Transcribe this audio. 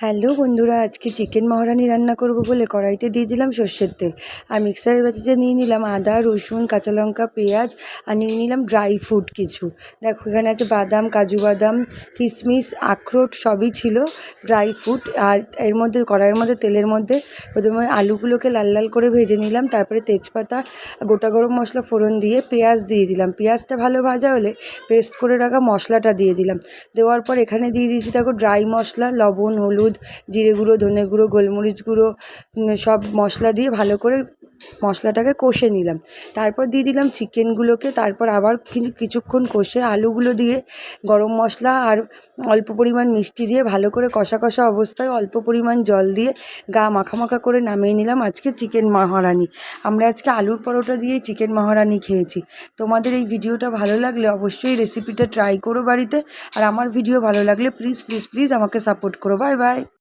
Hello বন্ধুরা, আজকে chicken মহারানি রান্না করব বলে কড়াইতে দিয়ে দিলাম সর্ষের তেল। আর মিক্সারের বাটিতে নিয়ে নিলাম আদা, রসুন, কাঁচা লঙ্কা, পেঁয়াজ আর নিয়ে নিলাম ড্রাই ফ্রুট কিছু। দেখো, এখানে আছে বাদাম, কাজু বাদাম, কিশমিশ, আখরোট সবই ছিল ড্রাই ফ্রুট। আর এর মধ্যে, কড়াইয়ের মধ্যে, তেলের মধ্যে প্রথমে আলুগুলোকে লাল লাল করে ভেজে নিলাম, তারপরে তেজপাতা, গোটা গরম মশলা ফোড়ন দিয়ে পেঁয়াজ দিয়ে দিলাম। পেঁয়াজটা ভালো ভাজা হলে পেস্ট করে রাখা মশলাটা দিয়ে দিলাম। দেওয়ার পর এখানে দিয়ে দিয়েছি, দেখো, ড্রাই মশলা, লবণ, হলুদ জিরে গুঁড়ো ধনে গুঁড়ো গোলমরিচ গুঁড়ো সব মশলা দিয়ে ভালো করে মশলাটাকে কষে নিলাম। তারপর দিয়ে দিলাম চিকেনগুলোকে, তারপর আবার কিছুক্ষণ কষে আলুগুলো দিয়ে গরম মশলা আর অল্প পরিমাণ মিষ্টি দিয়ে ভালো করে কষা কষা অবস্থায় অল্প পরিমাণ জল দিয়ে গা মাখা মাখা করে নামিয়ে নিলাম আজকে চিকেন মহারানি। আমরা আজকে আলুর পরোটা দিয়েই চিকেন মহারানি খেয়েছি। তোমাদের এই ভিডিওটা ভালো লাগলে অবশ্যই রেসিপিটা ট্রাই করো বাড়িতে। আর আমার ভিডিও ভালো লাগলে প্লিজ প্লিজ প্লিজ আমাকে সাপোর্ট করো। Bye bye